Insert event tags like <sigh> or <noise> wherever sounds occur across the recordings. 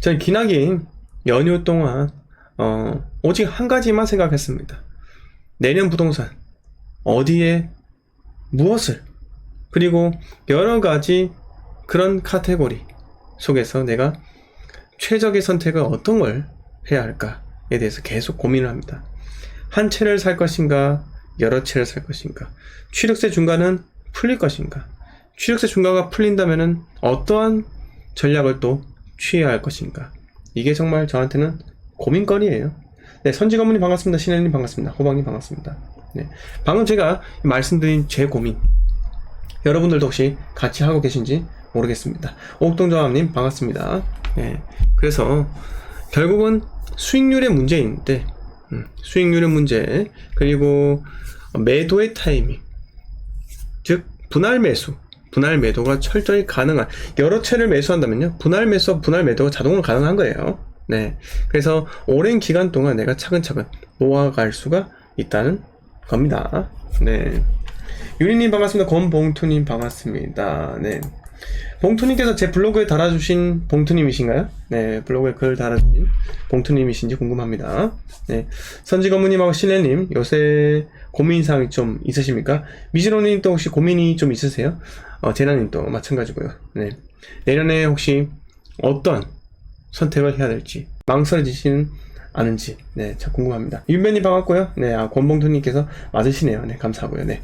저는 기나긴 연휴 동안 어, 오직 한 가지만 생각했습니다. 내년 부동산 어디에 무엇을 그리고 여러 가지 그런 카테고리 속에서 내가 최적의 선택을 어떤 걸 해야 할까에 대해서 계속 고민을 합니다. 한 채를 살 것인가, 여러 채를 살 것인가, 취득세 중과는 풀릴 것인가, 취득세 중과가 풀린다면은 어떠한 전략을 또 취해야 할 것인가. 이게 정말 저한테는 고민거리예요. 네, 어머님 반갑습니다. 신혜님 반갑습니다. 호방님 반갑습니다. 네, 방금 제가 말씀드린 제 고민 여러분들도 혹시 같이 하고 계신지 모르겠습니다. 옥동조합님 반갑습니다. 네, 그래서 결국은 수익률의 문제인데 음, 수익률의 문제 그리고 매도의 타이밍 즉 분할 매수 분할 매도가 철저히 가능한 여러 채를 매수한다면요. 분할 매수와 분할 매도가 자동으로 가능한 거예요. 네. 그래서 오랜 기간 동안 내가 차근차근 모아갈 수가 있다는 겁니다. 네. 유리님 반갑습니다. 권봉투님 반갑습니다. 네 봉투님께서 제 블로그에 달아주신 봉투님이신가요? 네, 블로그에 글 달아주신 봉투님이신지 궁금합니다. 네, 선지거무님하고 신혜님 요새 고민사항이 좀 있으십니까? 미지로님 또 혹시 고민이 좀 있으세요? 어, 제나님 또 마찬가지고요. 네, 내년에 혹시 어떤 선택을 해야 될지 망설여지시는 않은지 네, 참 궁금합니다. 윤배님 반갑고요. 네, 아, 권봉투님께서 맞으시네요. 네, 감사하고요. 네.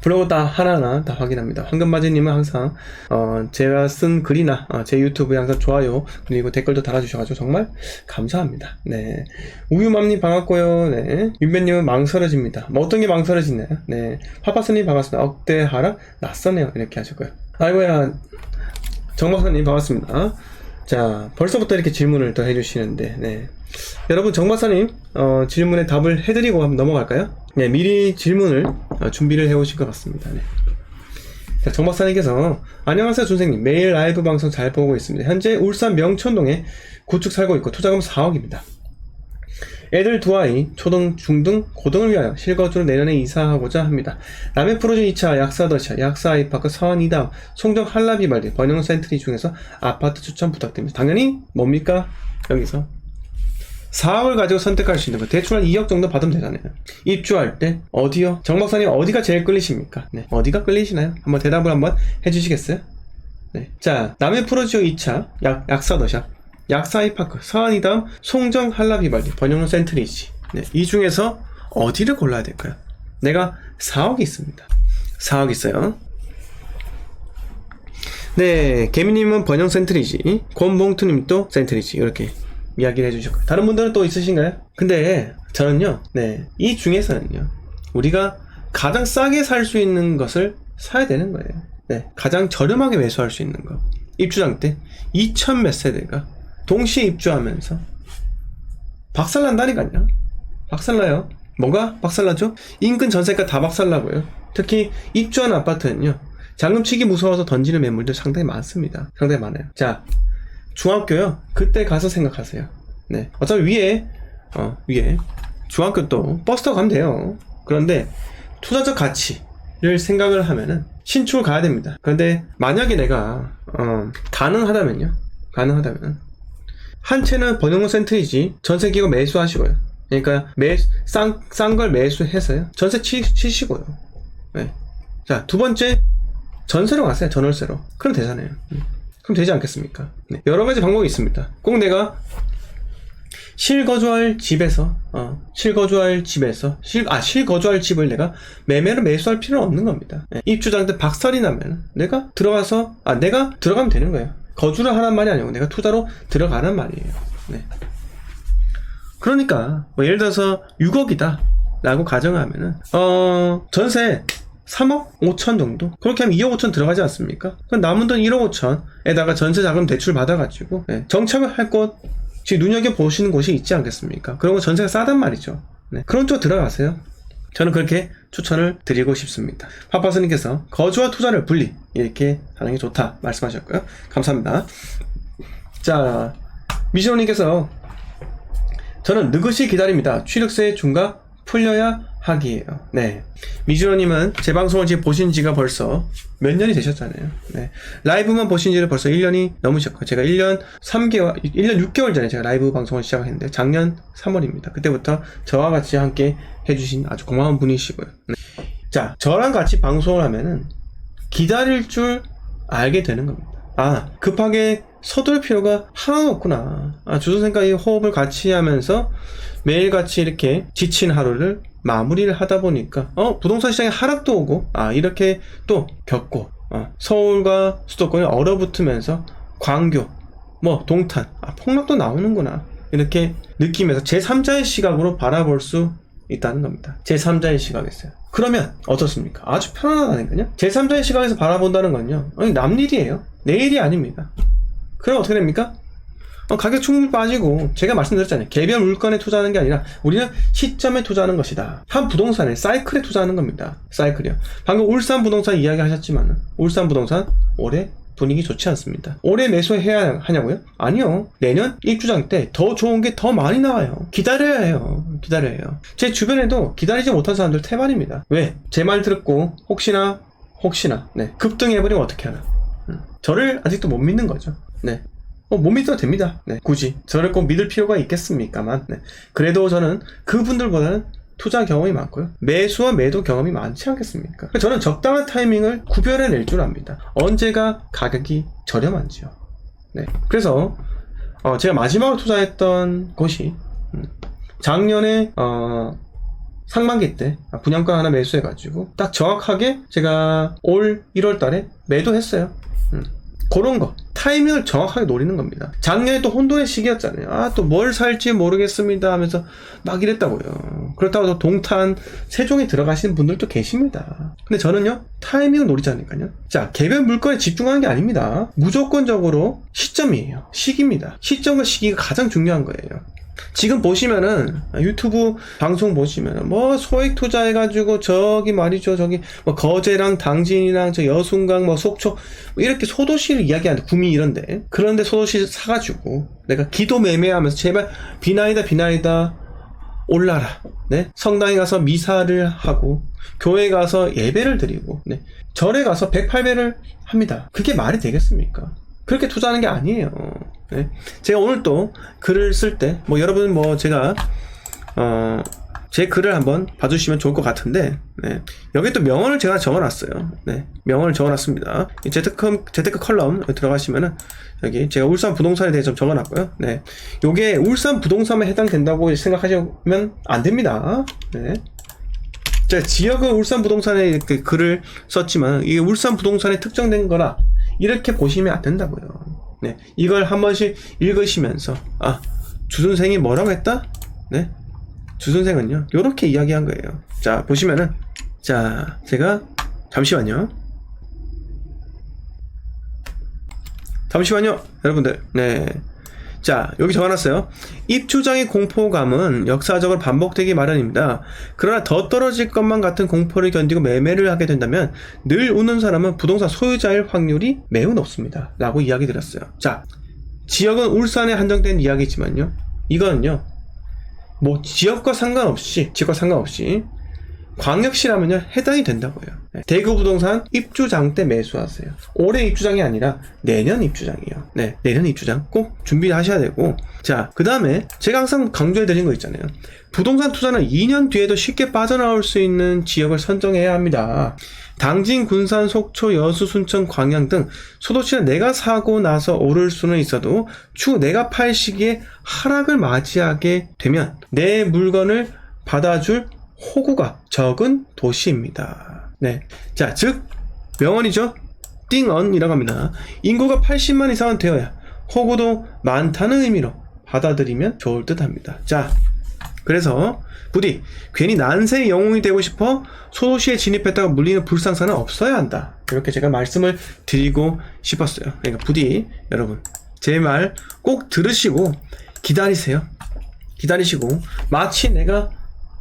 블로그 다 하나하나 다 확인합니다. 황금바지님은 항상 어, 제가 쓴 글이나 어, 제 유튜브에 항상 좋아요 그리고 댓글도 달아주셔가지고 정말 감사합니다. 네 우유맘님 반갑고요. 네 윤배님은 망설여집니다. 뭐 어떤 게 망설여지나요? 네 파파스님 반갑습니다. 억대 하락 낯서네요 이렇게 하셨고요. 아이고야 정박사님 반갑습니다. 자 벌써부터 이렇게 질문을 또 해주시는데 네 여러분 정박사님 어, 질문에 답을 해드리고 한번 넘어갈까요? 네 미리 질문을 어, 준비를 해오신 것 같습니다. 네. 자, 정 박사님께서 안녕하세요 선생님 매일 라이브 방송 잘 보고 있습니다. 현재 울산 명천동에 구축 살고 있고 투자금 4억입니다. 애들 두 아이 초등, 중등, 고등을 위하여 실거주로 내년에 이사하고자 합니다. 남해 프로젝트 2차, 약사더차, 약사 아이파크, 서안 이다음, 송정 한라비발디, 번영 센트리 중에서 아파트 추천 부탁드립니다. 당연히 뭡니까? 여기서 4억을 가지고 선택할 수 있는 거 대출 한 2억 정도 받으면 되잖아요. 입주할 때 어디요? 정 박사님 어디가 제일 끌리십니까? 네, 어디가 끌리시나요? 한번 대답을 한번 해주시겠어요? 네, 자 남해 프로지오 2차 약 약사더샵 약사이파크 서안이다음 송정 한라비발디 번영로 센트리지 네, 이 중에서 어디를 골라야 될까요? 내가 4억이 있습니다. 4억 있어요. 네, 개미님은 번영 센트리지, 권봉투님도 센트리지 이렇게 이야기를 해주셨고 다른 분들은 또 있으신가요? 근데 저는요, 네, 이 중에서는요, 우리가 가장 싸게 살 수 있는 것을 사야 되는 거예요. 네, 가장 저렴하게 매수할 수 있는 거. 입주장 때 2천 몇 세대가 동시에 입주하면서 박살난다니까요. 박살나요. 뭐가 박살나죠? 인근 전세가 다 박살나고요. 특히 입주한 아파트는요. 잔금치기 무서워서 던지는 매물들 상당히 많습니다. 상당히 많아요. 자, 중학교요. 그때 가서 생각하세요. 네. 어차피 위에, 어, 위에. 중학교 또 버스 타고 가면 돼요. 그런데 투자적 가치를 생각을 하면은 신축을 가야 됩니다. 그런데 만약에 내가, 어, 가능하다면요. 가능하다면. 한 채는 번영로 센트이지 전세 기고 매수하시고요. 그러니까 매, 싼, 싼걸 매수해서요. 전세 치, 치시고요. 네. 자, 두 번째, 전세로 가세요. 전월세로. 그럼 되잖아요. 음. 그럼 되지 않겠습니까? 네. 여러 가지 방법이 있습니다. 꼭 내가 실거주할 집에서, 어, 실거주할 집에서, 실, 아, 실거주할 집을 내가 매매로 매수할 필요는 없는 겁니다. 네. 입주장 때 박살이 나면 내가 들어가서, 아, 내가 들어가면 되는 거예요. 거주를 하란 말이 아니고 내가 투자로 들어가는 말이에요. 네. 그러니까, 뭐 예를 들어서 6억이다. 라고 가정하면은, 어, 전세 3억 5천 정도? 그렇게 하면 2억 5천 들어가지 않습니까? 그럼 남은 돈 1억 5천에다가 전세 자금 대출 받아가지고, 네, 정착을 할 곳, 지금 눈여겨보시는 곳이 있지 않겠습니까? 그런 거 전세가 싸단 말이죠. 네, 그런 쪽 들어가세요. 저는 그렇게 추천을 드리고 싶습니다. 파파스님께서 거주와 투자를 분리, 이렇게 하는 게 좋다 말씀하셨고요. 감사합니다. 자, 미시로님께서 저는 느긋이 기다립니다. 취득세 중과 풀려야 하기예요. 네. 미주로님은 제 방송을 지금 보신 지가 벌써 몇 년이 되셨잖아요. 네. 라이브만 보신 지는 벌써 1년이 넘으셨고, 제가 1년 3개월, 1년 6개월 전에 제가 라이브 방송을 시작했는데, 작년 3월입니다. 그때부터 저와 같이 함께 해주신 아주 고마운 분이시고요. 네. 자, 저랑 같이 방송을 하면은 기다릴 줄 알게 되는 겁니다. 아, 급하게 서둘 필요가 하나도 없구나. 아, 주선생과 이 호흡을 같이 하면서 매일같이 이렇게 지친 하루를 마무리를 하다 보니까, 어, 부동산 시장에 하락도 오고, 아, 이렇게 또 겪고, 어, 서울과 수도권이 얼어붙으면서 광교, 뭐, 동탄, 아, 폭락도 나오는구나. 이렇게 느끼면서 제3자의 시각으로 바라볼 수 있다는 겁니다. 제3자의 시각에서요. 그러면 어떻습니까? 아주 편안하다니까요. 제3자의 시각에서 바라본다는 건요. 아니, 남 일이에요. 내 일이 아닙니다. 그럼 어떻게 됩니까? 어, 가격 충분히 빠지고 제가 말씀드렸잖아요. 개별 물건에 투자하는 게 아니라 우리는 시점에 투자하는 것이다. 한 부동산에 사이클에 투자하는 겁니다. 사이클이요. 방금 울산 부동산 이야기 하셨지만 울산 부동산 올해 분위기 좋지 않습니다. 올해 매수해야 하냐고요? 아니요. 내년 입주장 때 더 좋은 게 더 많이 나와요. 기다려야 해요. 기다려야 해요. 제 주변에도 기다리지 못한 사람들 태반입니다. 왜? 제말 듣고 혹시나 혹시나 네 급등해버리면 어떻게 하나? 음, 저를 아직도 못 믿는 거죠. 네. 어, 못 믿어도 됩니다. 네, 굳이. 저를 꼭 믿을 필요가 있겠습니까만. 네. 그래도 저는 그분들보다는 투자 경험이 많고요. 매수와 매도 경험이 많지 않겠습니까? 저는 적당한 타이밍을 구별해낼 줄 압니다. 언제가 가격이 저렴한지요. 네. 그래서, 어, 제가 마지막으로 투자했던 곳이, 음, 작년에, 어, 상반기 때 분양가 하나 매수해가지고 딱 정확하게 제가 올 1월 달에 매도했어요. 음. 그런 거 타이밍을 정확하게 노리는 겁니다. 작년에 또 혼돈의 시기였잖아요. 아 또 뭘 살지 모르겠습니다 하면서 막 이랬다고요. 그렇다고 또 동탄 세종에 들어가시는 분들도 계십니다. 근데 저는요 타이밍을 노리지 않으니까요. 자 개별 물건에 집중하는 게 아닙니다. 무조건적으로 시점이에요. 시기입니다. 시점과 시기가 가장 중요한 거예요. 지금 보시면은 유튜브 방송 보시면은 뭐 소액 투자해가지고 저기 말이죠 저기 뭐 거제랑 당진이랑 저 여순강 뭐 속초 뭐 이렇게 소도시를 이야기하는데 구미 이런데. 그런데 소도시 사가지고 내가 기도 매매하면서 제발 비나이다 비나이다 올라라. 네? 성당에 가서 미사를 하고 교회 가서 예배를 드리고 네? 절에 가서 108배를 합니다. 그게 말이 되겠습니까 그렇게 투자하는 게 아니에요. 네. 제가 오늘 또 글을 쓸 때, 뭐 여러분 뭐 제가, 어, 제 글을 한번 봐주시면 좋을 것 같은데, 네. 여기 또 명언을 제가 적어놨어요. 네. 명언을 적어놨습니다. 이 재테크, 재테크 컬럼 들어가시면은, 여기 제가 울산 부동산에 대해서 좀 적어놨고요. 네. 요게 울산 부동산에 해당된다고 생각하시면 안 됩니다. 네. 제가 지역은 울산 부동산에 이렇게 글을 썼지만, 이게 울산 부동산에 특정된 거라, 이렇게 보시면 안 된다고요. 네. 이걸 한 번씩 읽으시면서, 아, 주선생이 뭐라고 했다? 네. 주선생은요, 요렇게 이야기한 거예요. 자, 보시면은, 자, 제가, 잠시만요. 잠시만요, 여러분들. 네. 자, 여기 적어놨어요. 입주장의 공포감은 역사적으로 반복되기 마련입니다. 그러나 더 떨어질 것만 같은 공포를 견디고 매매를 하게 된다면 늘 웃는 사람은 부동산 소유자일 확률이 매우 높습니다. 라고 이야기 드렸어요. 자, 지역은 울산에 한정된 이야기지만요. 이거는요. 뭐 지역과 상관없이 지역과 상관없이 광역시라면요 해당이 된다고요. 네. 대구 부동산 입주장 때 매수하세요. 올해 입주장이 아니라 내년 입주장이에요. 네, 내년 입주장 꼭 준비하셔야 되고 자, 그 다음에 제가 항상 강조해드린 거 있잖아요. 부동산 투자는 2년 뒤에도 쉽게 빠져나올 수 있는 지역을 선정해야 합니다. 당진, 군산, 속초, 여수, 순천, 광양 등 소도시는 내가 사고 나서 오를 수는 있어도 추후 내가 팔 시기에 하락을 맞이하게 되면 내 물건을 받아줄 호구가 적은 도시입니다. 네. 자, 즉, 명언이죠? 띵언이라고 합니다. 인구가 80만 이상은 되어야 호구도 많다는 의미로 받아들이면 좋을 듯 합니다. 자, 그래서 부디 괜히 난세의 영웅이 되고 싶어 소도시에 진입했다가 물리는 불상사는 없어야 한다. 이렇게 제가 말씀을 드리고 싶었어요. 그러니까 부디 여러분 제 말 꼭 들으시고 기다리세요. 기다리시고 마치 내가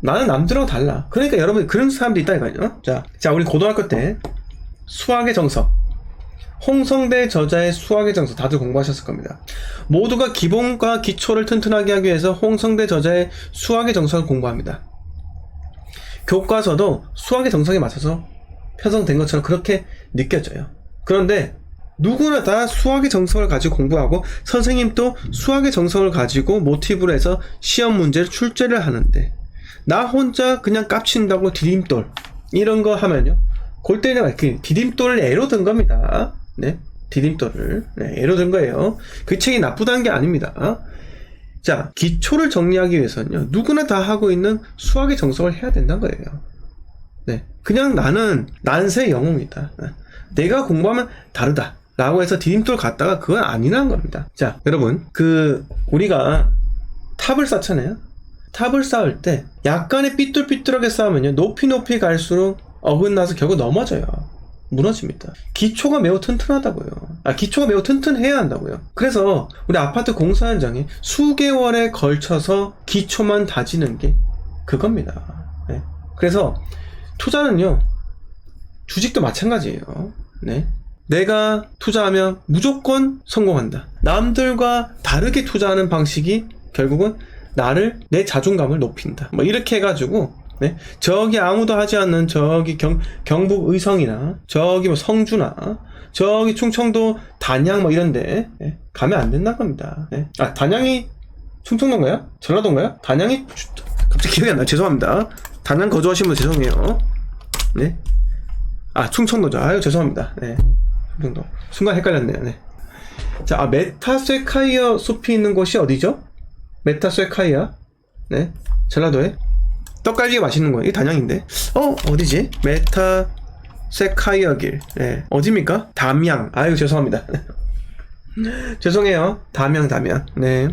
나는 남들하고 달라. 그러니까 여러분 그런 사람도 있다니까요. 자, 자 우리 고등학교 때 수학의 정석 홍성대 저자의 수학의 정석 다들 공부하셨을 겁니다. 모두가 기본과 기초를 튼튼하게 하기 위해서 홍성대 저자의 수학의 정석을 공부합니다. 교과서도 수학의 정성에 맞춰서 편성된 것처럼 그렇게 느껴져요. 그런데 누구나 다 수학의 정성을 가지고 공부하고 선생님도 수학의 정성을 가지고 모티브로 해서 시험 문제를 출제를 하는데 나 혼자 그냥 깝친다고 디딤돌 이런 거 하면요 골 때리는 그 디딤돌을 애로 든 겁니다. 네, 디딤돌을 네, 애로 든 거예요. 그 책이 나쁘다는 게 아닙니다. 자, 기초를 정리하기 위해서는요, 누구나 다 하고 있는 수학의 정성을 해야 된다는 거예요. 네. 그냥 나는 난세 영웅이다. 네. 내가 공부하면 다르다. 라고 해서 디딤돌 갔다가 그건 아니라는 겁니다. 자, 여러분, 그, 우리가 탑을 쌓잖아요? 탑을 쌓을 때 약간의 삐뚤삐뚤하게 쌓으면요, 높이 높이 갈수록 어긋나서 결국 넘어져요. 무너집니다. 기초가 매우 튼튼하다고요. 아, 기초가 매우 튼튼해야 한다고요. 그래서 우리 아파트 공사 현장에 수개월에 걸쳐서 기초만 다지는 게 그겁니다. 네. 그래서 투자는요, 주식도 마찬가지예요. 네. 내가 투자하면 무조건 성공한다. 남들과 다르게 투자하는 방식이 결국은 나를 내 자존감을 높인다. 뭐 이렇게 해가지고 네? 저기 아무도 하지 않는 저기 경, 경북 의성이나 저기 뭐 성주나 저기 충청도 단양 뭐 이런데 네? 가면 안 된다는 겁니다. 네? 아 단양이 충청도인가요? 전라도인가요? 단양이 갑자기 기억이 안 나. 죄송합니다. 단양 거주하신 분 죄송해요. 네. 아 충청도죠. 아유 죄송합니다. 네. 충청도. 순간 헷갈렸네요. 네. 자, 아, 메타세카이어 숲이 있는 곳이 어디죠? 메타세카이어. 네. 전라도에. 떡갈비가 맛있는 거예요. 이게 단양인데. 어, 어디지? 메타 세카이어 길. 네. 어디입니까? 담양. 아유, 죄송합니다. <laughs> 죄송해요. 담양, 담양. 네.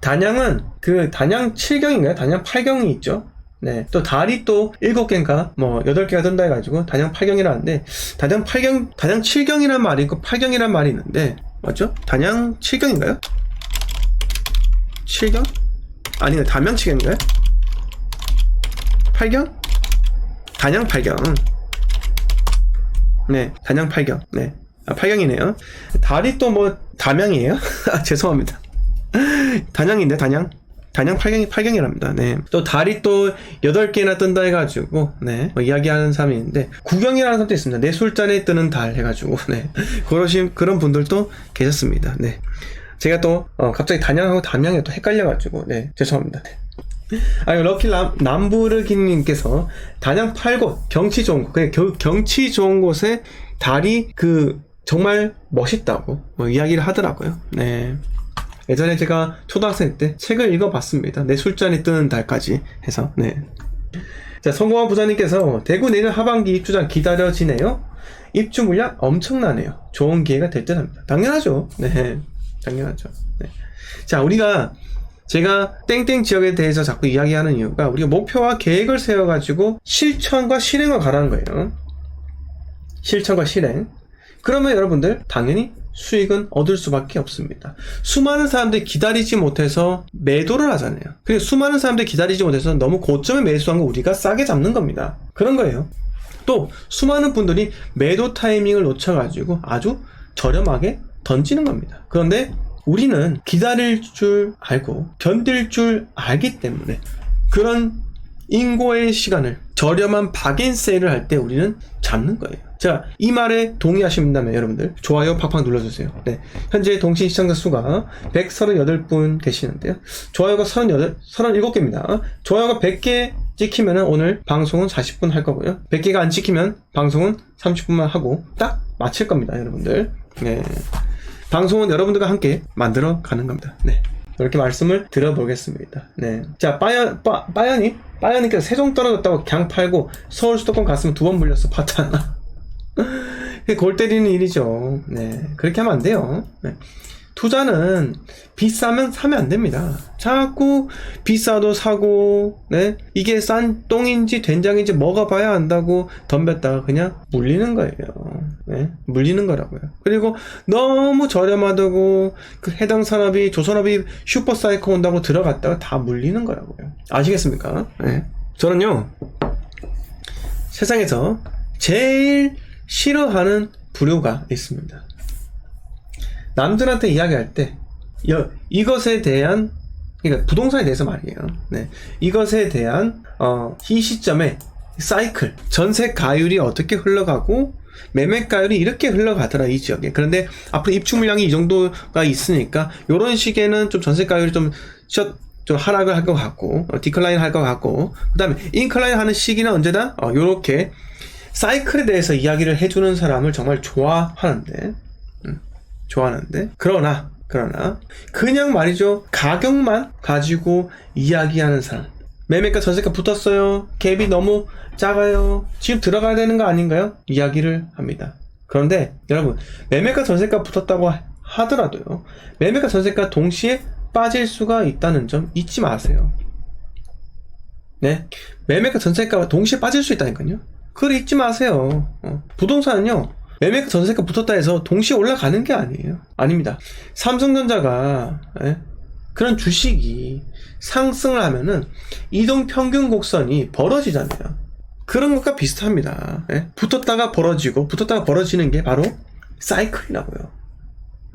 단양은 그 단양 7경인가요? 단양 8경이 있죠? 네. 또 달이 또 7개인가 뭐 8개가 든다 해 가지고 단양 8경이라는데 단양 8경, 단양 7경이란 말이 있고 8경이란 말이 있는데 맞죠? 단양 7경인가요? 7경? 아니요. 담양 7경인가요? 8경? 단양 8경. 네. 단양 8경. 네. 아, 8경이네요. 달이 또 뭐 담양이에요? <laughs> 아, 죄송합니다. 단양인데 단양 단양 8경이 8경이랍니다. 네. 또 달이 또 8개나 뜬다 해가지고 네. 뭐 이야기하는 사람이 있는데 구경이라는 사람도 있습니다. 내 술잔에 뜨는 달 해가지고 네. 그러신 그런 분들도 계셨습니다. 네. 제가 또 어, 갑자기 단양하고 담양에 또 헷갈려가지고 네 죄송합니다. 네. 아유 럭키 남, 남부르기님께서 단양 8곳 경치 좋은 곳 그냥 겨- 경치 좋은 곳에 달이 그 정말 멋있다고 뭐 이야기를 하더라고요. 네. 예전에 제가 초등학생 때 책을 읽어봤습니다. 내 술잔이 뜨는 달까지 해서 네. 자 성공한 부자님께서 대구 내년 하반기 입주장 기다려지네요. 입주 물량 엄청나네요. 좋은 기회가 될 듯합니다. 당연하죠. 네, 당연하죠. 네. 자 우리가 제가 땡땡 지역에 대해서 자꾸 이야기하는 이유가 우리가 목표와 계획을 세워가지고 실천과 실행을 가라는 거예요. 실천과 실행. 그러면 여러분들 당연히 수익은 얻을 수밖에 없습니다. 수많은 사람들이 기다리지 못해서 매도를 하잖아요. 그리고 수많은 사람들이 기다리지 못해서 너무 고점에 매수한 거 우리가 싸게 잡는 겁니다. 그런 거예요. 또 수많은 분들이 매도 타이밍을 놓쳐가지고 아주 저렴하게 던지는 겁니다. 그런데 우리는 기다릴 줄 알고 견딜 줄 알기 때문에 그런 인고의 시간을 저렴한 박인 세일을 할 때 우리는 잡는 거예요. 자, 이 말에 동의하신다면 여러분들 좋아요 팍팍 눌러주세요. 네. 현재 동시 시청자 수가 138분 계시는데요. 좋아요가 38, 37개입니다. 좋아요가 100개 찍히면 오늘 방송은 40분 할 거고요. 100개가 안 찍히면 방송은 30분만 하고 딱 마칠 겁니다, 여러분들. 네. 방송은 여러분들과 함께 만들어 가는 겁니다. 네. 이렇게 말씀을 들어보겠습니다. 네. 자, 빠연, 빠, 빠연이? 빠연이께서 세종 떨어졌다고 그냥 팔고 서울 수도권 갔으면 두 번 물렸어, 파트 하나. <laughs> 그게 골 때리는 일이죠. 네. 그렇게 하면 안 돼요. 네. 투자는 비싸면 사면 안 됩니다. 자꾸 비싸도 사고, 네. 이게 싼 똥인지 된장인지 먹어봐야 안다고 덤볐다가 그냥 물리는 거예요. 네. 물리는 거라고요. 그리고 너무 저렴하다고 그 해당 산업이 조선업이 슈퍼사이클 온다고 들어갔다가 다 물리는 거라고요. 아시겠습니까? 네. 저는요, 세상에서 제일 싫어하는 부류가 있습니다. 남들한테 이야기할 때 여- 이것에 대한 그러니까 부동산에 대해서 말이에요. 네. 이것에 대한 어, 이 시점에 사이클, 전세 가율이 어떻게 흘러가고 매매가율이 이렇게 흘러가더라 이 지역에. 그런데 앞으로 입주 물량이 이 정도가 있으니까 이런 시기에는 좀 전세가율이 좀 셔, 좀 하락을 할 것 같고 어, 디클라인 할 것 같고 그 다음에 인클라인 하는 시기는 언제나 어, 요렇게 사이클에 대해서 이야기를 해주는 사람을 정말 좋아하는데 음, 좋아하는데? 그러나 그러나 그냥 말이죠. 가격만 가지고 이야기하는 사람 매매가 전세가 붙었어요. 갭이 너무 작아요. 지금 들어가야 되는 거 아닌가요? 이야기를 합니다. 그런데 여러분 매매가 전세가 붙었다고 하- 하더라도요. 매매가 전세가 동시에 빠질 수가 있다는 점 잊지 마세요. 네? 매매가 전세가가 동시에 빠질 수 있다니까요. 그걸 잊지 마세요. 어. 부동산은요 매매가 전세가 붙었다 해서 동시에 올라가는 게 아니에요. 아닙니다. 삼성전자가 예? 그런 주식이 상승을 하면은 이동 평균 곡선이 벌어지잖아요. 그런 것과 비슷합니다. 예? 붙었다가 벌어지고 붙었다가 벌어지는 게 바로 사이클이라고요.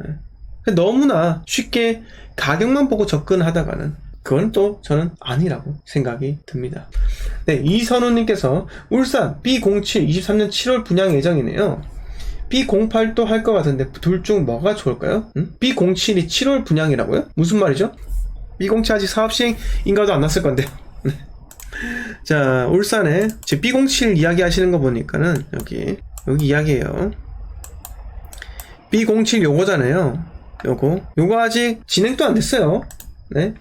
예? 너무나 쉽게 가격만 보고 접근하다가는 그건 또 저는 아니라고 생각이 듭니다. 네, 이선우님께서 울산 B07 23년 7월 분양 예정이네요. B08도 할 것 같은데 둘 중 뭐가 좋을까요? 음? B07이 7월 분양이라고요? 무슨 말이죠? B07 아직 사업 시행 인가도 안 났을 건데. 네. <laughs> 자, 울산에 지금 B07 이야기 하시는 거 보니까는 여기 여기 이야기예요. B07 요거잖아요. 요거. 요거 아직 진행도 안 됐어요. 네.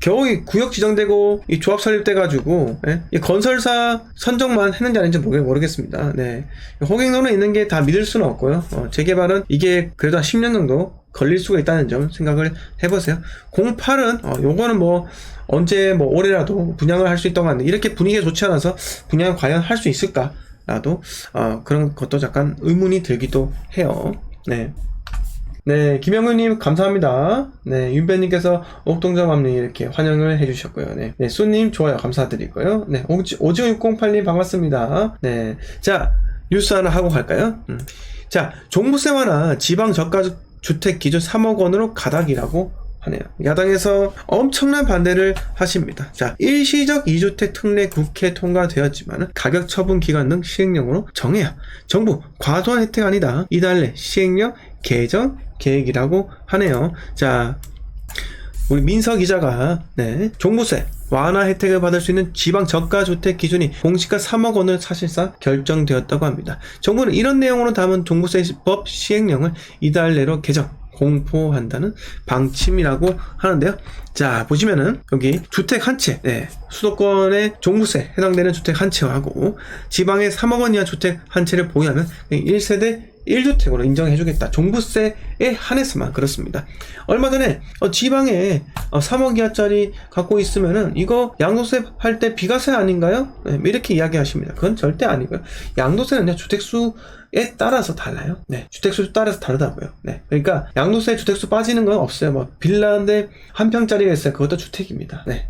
겨우 이 구역 지정되고 이 조합 설립돼가지고 예? 이 건설사 선정만 했는지 아닌지 모르, 모르겠습니다. 네. 호갱로는 있는 게 다 믿을 수는 없고요. 어, 재개발은 이게 그래도 한 10년 정도 걸릴 수가 있다는 점 생각을 해보세요. 08은 어, 요거는 뭐 언제 뭐 올해라도 분양을 할 수 있다고 하는데 이렇게 분위기가 좋지 않아서 분양 과연 할 수 있을까? 라도 어, 그런 것도 약간 의문이 들기도 해요. 네. 네, 김영우님 감사합니다. 네, 윤배님께서 옥동자맘님 이렇게 환영을 해주셨고요. 네, 네, 수님 좋아요 감사드리고요. 네, 오지, 오지오608님 반갑습니다. 네, 자 뉴스 하나 하고 갈까요? 음. 자, 종부세와나 지방 저가 주택 기준 3억 원으로 가닥이라고 하네요. 야당에서 엄청난 반대를 하십니다. 자, 일시적 2주택 특례 국회 통과되었지만 가격 처분 기간 등 시행령으로 정해야 정부 과도한 혜택 아니다. 이달 내 시행령 개정 계획이라고 하네요. 자, 우리 민서 기자가 네, 종부세 완화 혜택을 받을 수 있는 지방 저가 주택 기준이 공시가 3억 원을 사실상 결정되었다고 합니다. 정부는 이런 내용으로 담은 종부세법 시행령을 이달 내로 개정 공포한다는 방침이라고 하는데요. 자, 보시면은 여기 주택 한 채, 네, 수도권의 종부세 해당되는 주택 한 채하고 지방의 3억 원 이하 주택 한 채를 보유하면 1세대 1주택으로 인정해주겠다. 종부세에 한해서만 그렇습니다. 얼마 전에 어, 지방에 어, 3억 이하짜리 갖고 있으면은 이거 양도세 할 때 비과세 아닌가요? 네, 이렇게 이야기하십니다. 그건 절대 아니고요. 양도세는요 주택수 에 따라서 달라요. 네, 주택수 따라서 다르다고요. 네, 그러니까 양도세 주택수 빠지는 건 없어요. 뭐 빌라인데 한 평짜리가 있어요. 그것도 주택입니다. 네.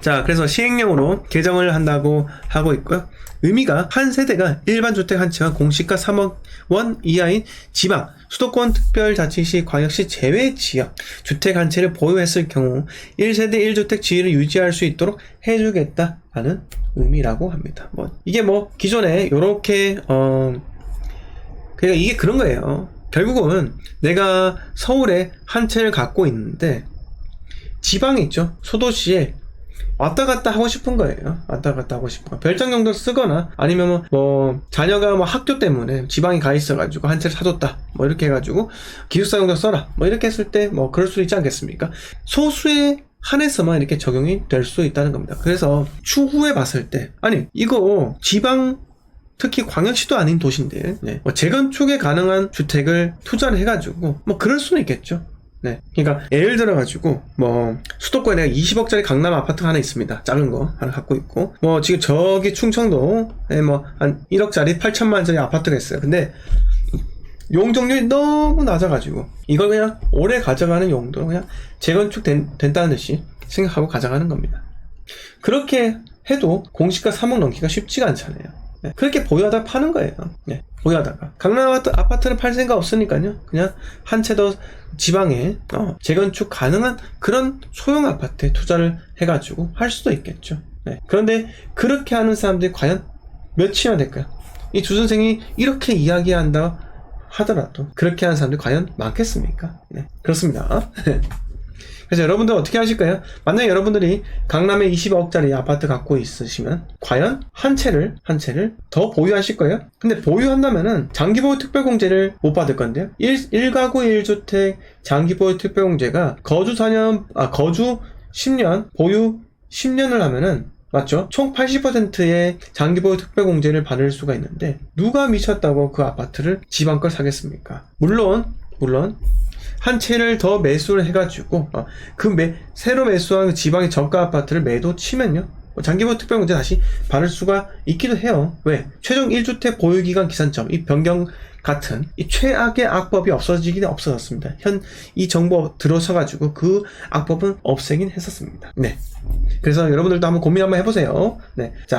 자, 그래서 시행령으로 개정을 한다고 하고 있고요. 의미가 한 세대가 일반 주택 한 채와 공시가 3억 원 이하인 지방, 수도권 특별자치시, 광역시 제외 지역 주택 한 채를 보유했을 경우 1세대 1주택 지위를 유지할 수 있도록 해주겠다라는 의미라고 합니다. 뭐 이게 뭐 기존에 요렇게 어 그러니까 이게 그런 거예요. 결국은 내가 서울에 한 채를 갖고 있는데 지방에 있죠. 소도시에 왔다 갔다 하고 싶은 거예요. 왔다 갔다 하고 싶은 거. 별장 정도 쓰거나 아니면 뭐, 뭐 자녀가 뭐 학교 때문에 지방에 가 있어가지고 한 채를 사줬다. 뭐 이렇게 해가지고 기숙사 정도 써라. 뭐 이렇게 했을 때 뭐 그럴 수 있지 않겠습니까? 소수의 한해서만 이렇게 적용이 될 수 있다는 겁니다. 그래서 추후에 봤을 때 아니 이거 지방 특히 광역시도 아닌 도시인데 네. 뭐 재건축에 가능한 주택을 투자를 해가지고 뭐 그럴 수는 있겠죠. 네. 그러니까 예를 들어 가지고 뭐 수도권에 내가 20억짜리 강남 아파트가 하나 있습니다. 작은 거 하나 갖고 있고 뭐 지금 저기 충청도에 뭐 한 1억짜리 8천만 원짜리 아파트가 있어요. 근데 용적률이 너무 낮아가지고 이걸 그냥 오래 가져가는 용도로 그냥 재건축 된, 된다는 듯이 생각하고 가져가는 겁니다. 그렇게 해도 공시가 3억 넘기가 쉽지가 않잖아요. 네, 그렇게 보유하다 파는 거예요. 네, 보유하다가 강남 아파트, 아파트는 팔 생각 없으니까요. 그냥 한 채 더 지방에 어, 재건축 가능한 그런 소형 아파트에 투자를 해가지고 할 수도 있겠죠. 네, 그런데 그렇게 하는 사람들이 과연 몇이나 될까요? 이두 선생이 이렇게 이야기한다 하더라도 그렇게 하는 사람들이 과연 많겠습니까? 네, 그렇습니다. <laughs> 그래서 여러분들 어떻게 하실까요? 만약에 여러분들이 강남에 20억짜리 아파트 갖고 있으시면 과연 한 채를 한 채를 더 보유하실 거예요? 근데 보유한다면은 장기보유 특별공제를 못 받을 건데요. 1, 1가구 1주택 장기보유 특별공제가 거주 4년 아 거주 10년 보유 10년을 하면은 맞죠? 총 80%의 장기보유 특별공제를 받을 수가 있는데 누가 미쳤다고 그 아파트를 지방 걸 사겠습니까? 물론 물론 한 채를 더 매수를 해가지고 어, 그 매, 새로 매수한 지방의 저가 아파트를 매도 치면요. 뭐 장기보유 특별공제 다시 받을 수가 있기도 해요. 왜? 최종 1주택 보유기간 기산점 이 변경 같은 이 최악의 악법이 없어지긴 없어졌습니다. 현 이 정부 들어서가지고 그 악법은 없애긴 했었습니다. 네. 그래서 여러분들도 한번 고민 한번 해보세요. 네. 자